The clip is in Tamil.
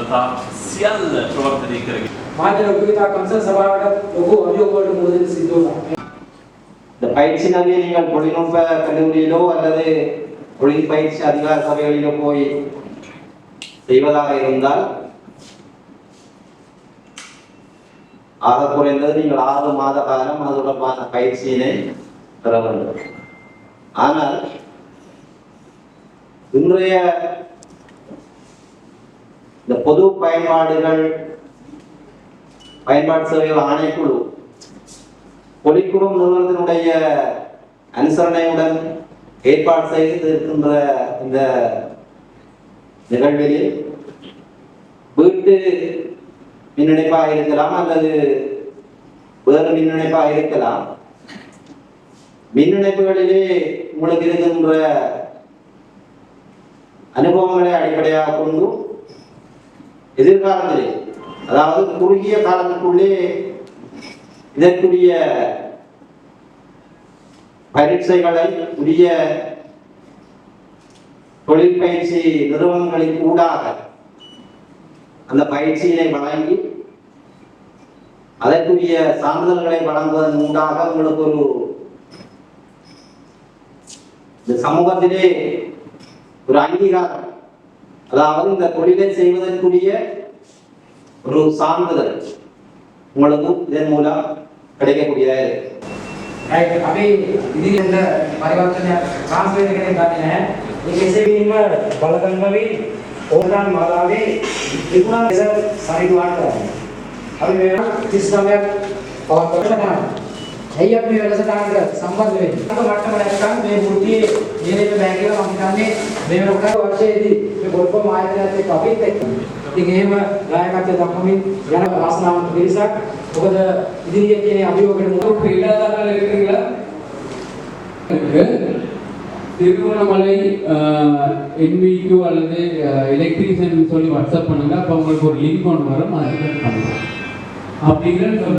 તથા સિયાલ પ્રવક્તની કરી માટે લોકગીતા કંસન સભાવાட લોકો અભિયોગોடு મોદલ ಸಿದ್ದು പയറ്റ്സിനൊക്കെ നിങ്ങൾ കൊടിനൊപ്പ കല്ലൂരിയിലോ அல்லது ഒളിൻ பயிற்சி அதிகார சபைகளிலோ போய் செய்வதாக இருந்தால் ஆக குறைந்தது நீங்கள் ஆறு மாத காலம் அது தொடர்பான பயிற்சியினை பெற வேண்டும். ஆனால் இன்றைய இந்த பொது பயன்பாடுகள் பயன்பாட்டு சேவைகள் ஆணைக்குழு பொலிக்குறும் நிறுவனத்தினுடைய அனுசரணையுடன் ஏற்பாடு செய்து இருக்கின்ற இந்த நிகழ்வில் வீட்டு மின்னிணைப்பாக இருக்கலாம் அல்லது வேறு மின்னிணைப்பாக இருக்கலாம். மின்னிணைப்புகளிலே உங்களுக்கு இருக்கின்ற அனுபவங்களை அடிப்படையாக கொண்டு எதிர்காலத்திலே அதாவது குறுகிய காலத்துக்குள்ளே இதற்குரிய பரீட்சைகளை உரிய தொழிற்பயிற்சி நிறுவனங்களின் ஊடாக அந்த பயிற்சியினை வழங்கி அதற்குரிய சான்றிதழ்களை வழங்குவதன் ஊடாக உங்களுக்கு ஒரு இந்த சமூகத்திலே ஒரு அங்கீகாரம் அதாவது இந்த தொழிலை செய்வதற்குரிய ஒரு சான்றிதழ் உங்களுக்கு இதன் மூலம் கிடைக்கக்கூடியதாக இருக்கு රයිට් අපි ඉදිරියට පරිවර්තනය ට්‍රාන්ස්ලේට් එකේ ගන්නේ නැහැ. මේ කෙසේ වීම බලගන්නවා ඕනනම් මාලාවේ තිබුණා ලෙස සරිඩු වාට කරන්නේ. අපි මේ 39ක් පවත්වන්න කරනවා. ඇයි අපි මේ වැඩසටහනට සම්බන්ධ වෙන්නේ? අද මට්ටම නැත්නම් මේ මුට්ටියේ මේ බෑග් එක මම හිතන්නේ මේ වෙනකොට වර්ෂයේදී මේ ගොල්පොම් ආයතනයත් එක්ක අපිත් එක්ක. ඉතින් එහෙම ගායකත්වය දක්වමින් යන රසනාවන්ත පිරිසක්. මොකද ඉදිරියේ තියෙන අභියෝගයට මුළු ක්‍රීඩාදාරල ඉතිරිලා திருவண்ணாமலை என்விக்கு அல்லது எலக்ட்ரீஷியன் சொல்லி வாட்ஸ்அப் பண்ணுங்க அப்போ உங்களுக்கு ஒரு லிங்க் ஒன்று வரும் அதை அப்படிங்கிற